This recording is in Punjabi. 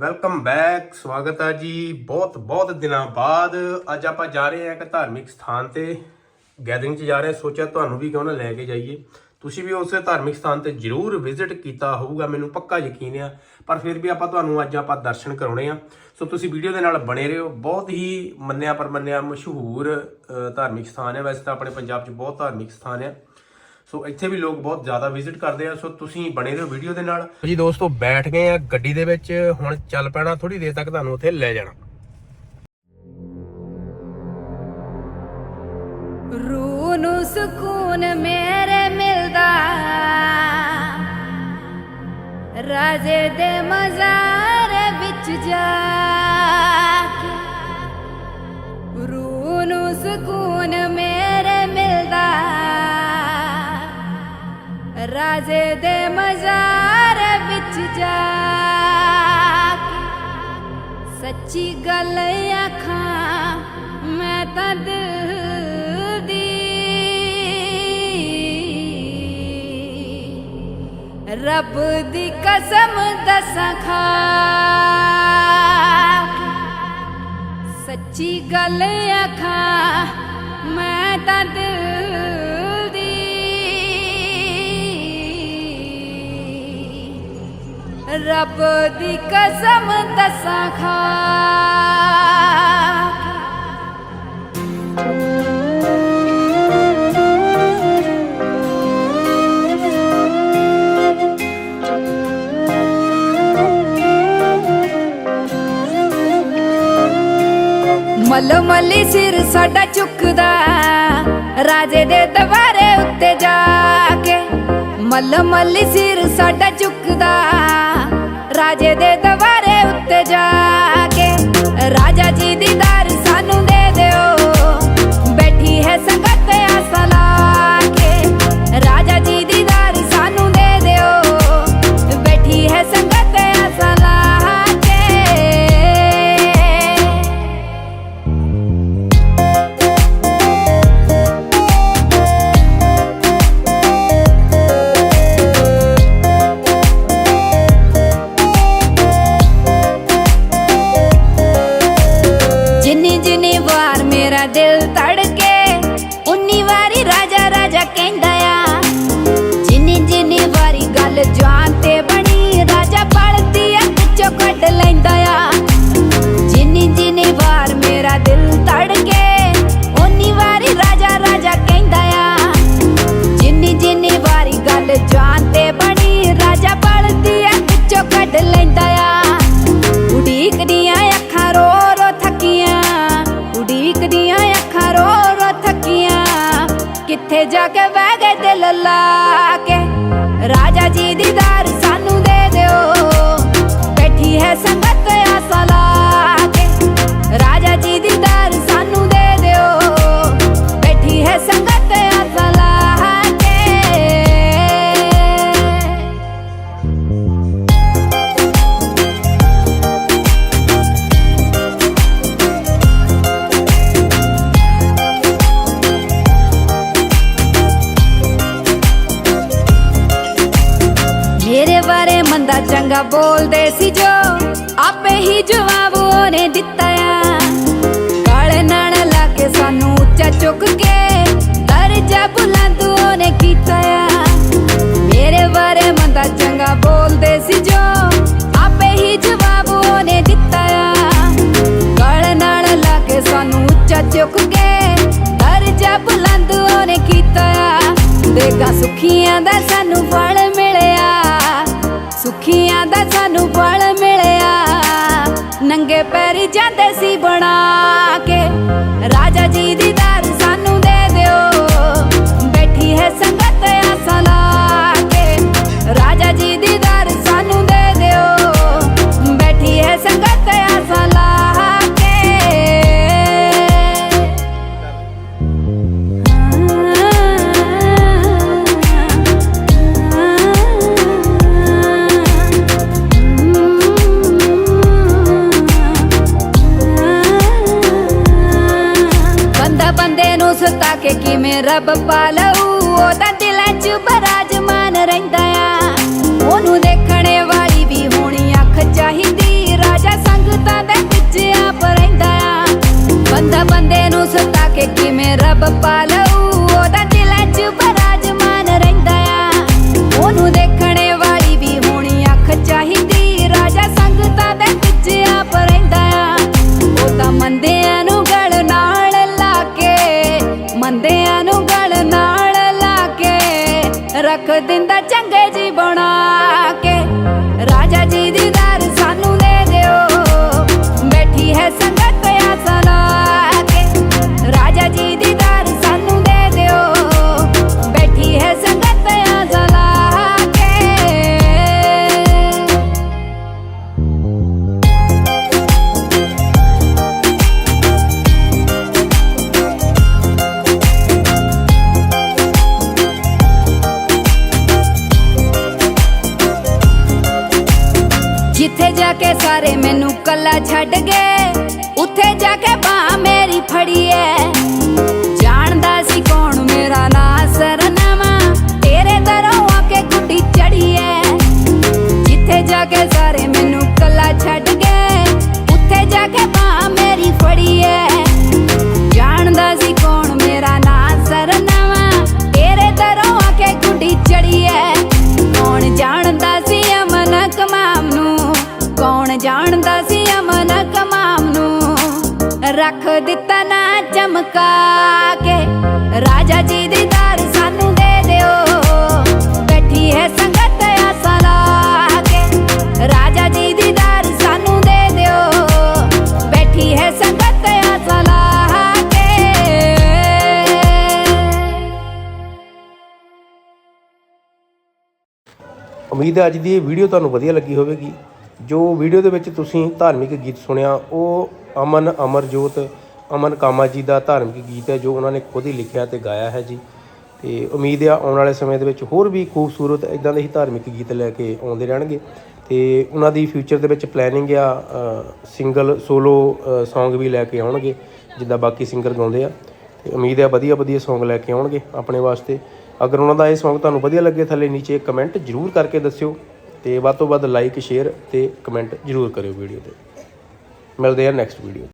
ਵੈਲਕਮ ਬੈਕ ਸਵਾਗਤ ਹੈ ਜੀ ਬਹੁਤ ਬਹੁਤ ਦਿਨਾਂ ਬਾਅਦ। ਅੱਜ ਆਪਾਂ ਜਾ ਰਹੇ ਹਾਂ ਇੱਕ ਧਾਰਮਿਕ ਸਥਾਨ ਤੇ। ਗੈਦਰਿੰਗ 'ਚ ਜਾ ਰਹੇ ਹਾਂ। ਸੋਚਿਆ ਤੁਹਾਨੂੰ ਵੀ ਕਿਉਂ ਨਾ ਲੈ ਕੇ ਜਾਈਏ। ਤੁਸੀਂ ਵੀ ਉਸੇ ਧਾਰਮਿਕ ਸਥਾਨ ਤੇ ਜ਼ਰੂਰ ਵਿਜ਼ਿਟ ਕੀਤਾ ਹੋਊਗਾ। ਮੈਨੂੰ ਪੱਕਾ ਯਕੀਨ ਆ। ਪਰ ਫਿਰ ਵੀ ਆਪਾਂ ਤੁਹਾਨੂੰ ਅੱਜ ਆਪਾਂ ਦਰਸ਼ਨ ਕਰਾਉਣੇ ਆ। ਸੋ ਤੁਸੀਂ ਵੀਡੀਓ ਦੇ ਨਾਲ ਬਣੇ ਰਹੋ। ਬਹੁਤ ਹੀ ਮੰਨਿਆ ਪਰਮੰਨਿਆ ਮਸ਼ਹੂਰ ਧਾਰਮਿਕ ਸਥਾਨ ਹੈ। ਵੈਸੇ ਤਾਂ ਆਪਣੇ ਪੰਜਾਬ 'ਚ ਬਹੁਤ ਧਾਰਮਿਕ ਸਥਾਨ ਹੈ। ਸੋ ਇੱਥੇ ਵੀ ਲੋਕ ਬਹੁਤ ਜ਼ਿਆਦਾ ਵਿਜ਼ਿਟ ਕਰਦੇ ਆ ਸੋ ਤੁਸੀਂ ਬਣੇ ਰਹੋ ਵੀਡੀਓ ਦੇ ਨਾਲ। ਜੀ ਦੋਸਤੋ ਬੈਠ ਗਏ ਆ ਗੱਡੀ ਦੇ ਵਿੱਚ ਹੁਣ ਚੱਲ ਪੈਣਾ ਥੋੜੀ ਦੇਰ ਤੱਕ ਤੁਹਾਨੂੰ ਉੱਥੇ ਲੈ ਜਾਣਾ। ਰੂਹ ਨੂੰ ਸਕੂਨ ਮੇਰੇ ਮਿਲਦਾ ਰਾਜੇ ਦੇ ਮਜ਼ਾਰ ਵਿੱਚ ਜਾ ਕੇ। ਰੂਹ ਨੂੰ ਸਕੂਨ ਮੇਰੇ ਰਾਜੇ ਦੇ ਮਜ਼ਾਰ ਵਿੱਚ ਜਾ ਕੇ ਸੱਚੀ ਗੱਲ ਆਖਾਂ, ਮੈਂ ਤਾਂ ਦਿਲ ਦੀ ਰੱਬ ਦੀ ਕਸਮ ਦੱਸਾਂ ਖਾ ਸੱਚੀ ਗੱਲ ਆਖਾਂ, ਮੈਂ ਤਾਂ ਦਿਲ ਰੱਬ ਦੀ ਕਸਮ ਦੱਸਾਂ ਖਾ ਕੇ। ਮੱਲੋ ਮੱਲੀ ਸਿਰ ਸਾਡਾ ਚੁੱਕਦਾ ਰਾਜੇ ਦੇ ਦਵਾਰੇ ਉੱਤੇ ਜਾ ਕੇ ਮੱਲੋ ਮੱਲੀ ਸਿਰ ਸਾਡਾ ਚੁੱਕਦਾ ਰਾਜੇ ਦੇ ਦਵਾਰੇ ਗਏ ਦਿਲ ਮੰਦਾ ਬੋਲਦੇ ਸੀ ਜੋ ਆਪੇ ਹੀ ਜਵਾਬ ਉਹਨੇ ਦਿੱਤਾ। ਆ ਕਾਲੇ ਨਾਣ ਲਾ ਕੇ ਸਾਨੂੰ ਉੱਚਾ ਚੁੱਕ ਕੇ ਦਰਜਾ ਬੁਲੰਦ ਉਹਨੇ ਕੀਤਾ। ਆ ਮੇਰੇ ਬਾਰੇ ਮੰਦਾ ਚੰਗਾ ਬੋਲਦੇ ਸੀ ਜੋ ਆਪੇ ਹੀ ਜਵਾਬ ਉਹਨੇ ਦਿੱਤਾ। ਆ ਕਾਲੇ ਨਾਲ ਲਾ ਕੇ ਸਾਨੂੰ ਉੱਚਾ ਚੁੱਕ ਕੇ ਦਰਜਾ ਬੁਲੰਦ ਉਹਨੇ ਕੀਤਾ। ਆ ਦੇਗਾ ਸੁਖੀਆਂ ਦਾ ਨੰਗੇ ਪੈਰੀ ਜਾਂਦੇ ਸੀ ਬਣਾ ਕੇ। ਰਾਜਾ ਜੀ ਦੀ ਕੇ ਕਿਵੇਂ ਰੱਬ ਪਾਲੂ ਉਹਦਾ ਦਿਲਾਂ 'ਚ ਬਰਾਜਮਾਨ ਚੰਗੇ ਜੀ ਬਣਾ ਕੇ ਰਾਜਾ ਜੀ ਦੀ ਕੱਲਾ ਛੱਡ ਗਏ। ਉਮੀਦ ਹੈ ਅੱਜ ਦੀ ਇਹ ਵੀਡੀਓ ਤੁਹਾਨੂੰ ਵਧੀਆ ਲੱਗੀ ਹੋਵੇਗੀ। ਜੋ ਵੀਡੀਓ ਦੇ ਵਿੱਚ ਤੁਸੀਂ ਧਾਰਮਿਕ ਗੀਤ ਸੁਣਿਆ, ਉਹ ਅਮਨ ਅਮਰਜੋਤ, ਅਮਨ ਕਾਮਾ ਜੀ ਦਾ ਧਾਰਮਿਕ ਗੀਤ ਹੈ, ਜੋ ਉਹਨਾਂ ਨੇ ਖੁਦ ਹੀ ਲਿਖਿਆ ਤੇ ਗਾਇਆ ਹੈ ਜੀ। ਤੇ ਉਮੀਦ ਆ ਆਉਣ ਵਾਲੇ ਸਮੇਂ ਦੇ ਵਿੱਚ ਹੋਰ ਵੀ ਖੂਬਸੂਰਤ ਇਦਾਂ ਦੇ ਹੀ ਧਾਰਮਿਕ ਗੀਤ ਲੈ ਕੇ ਆਉਂਦੇ ਰਹਿਣਗੇ। ਤੇ ਉਹਨਾਂ ਦੀ ਫਿਊਚਰ ਦੇ ਵਿੱਚ ਪਲੈਨਿੰਗ ਆ ਸਿੰਗਲ ਸੋਲੋ Song ਵੀ ਲੈ ਕੇ ਆਉਣਗੇ, ਜਿੱਦਾਂ ਬਾਕੀ ਸਿੰਗਰ ਗਾਉਂਦੇ ਆ। ਤੇ ਉਮੀਦ ਆ ਵਧੀਆ ਵਧੀਆ Song ਲੈ ਕੇ ਆਉਣਗੇ ਆਪਣੇ ਵਾਸਤੇ। ਅਗਰ ਉਹਨਾਂ ਦਾ ਇਹ Song ਤੁਹਾਨੂੰ ਵਧੀਆ ਲੱਗੇ ਥੱਲੇ ਨੀਚੇ ਕਮੈਂਟ ਜ਼ਰੂਰ ਕਰਕੇ ਦੱਸਿਓ ਤੇ ਵੱਧ ਤੋਂ ਵੱਧ ਲਾਈਕ ਸ਼ੇਅਰ ਤੇ ਕਮੈਂਟ ਜ਼ਰੂਰ ਕਰਿਓ ਵੀਡੀਓ ਤੇ। ਮਿਲਦੇ ਆ ਨੈਕਸਟ ਵੀਡੀਓ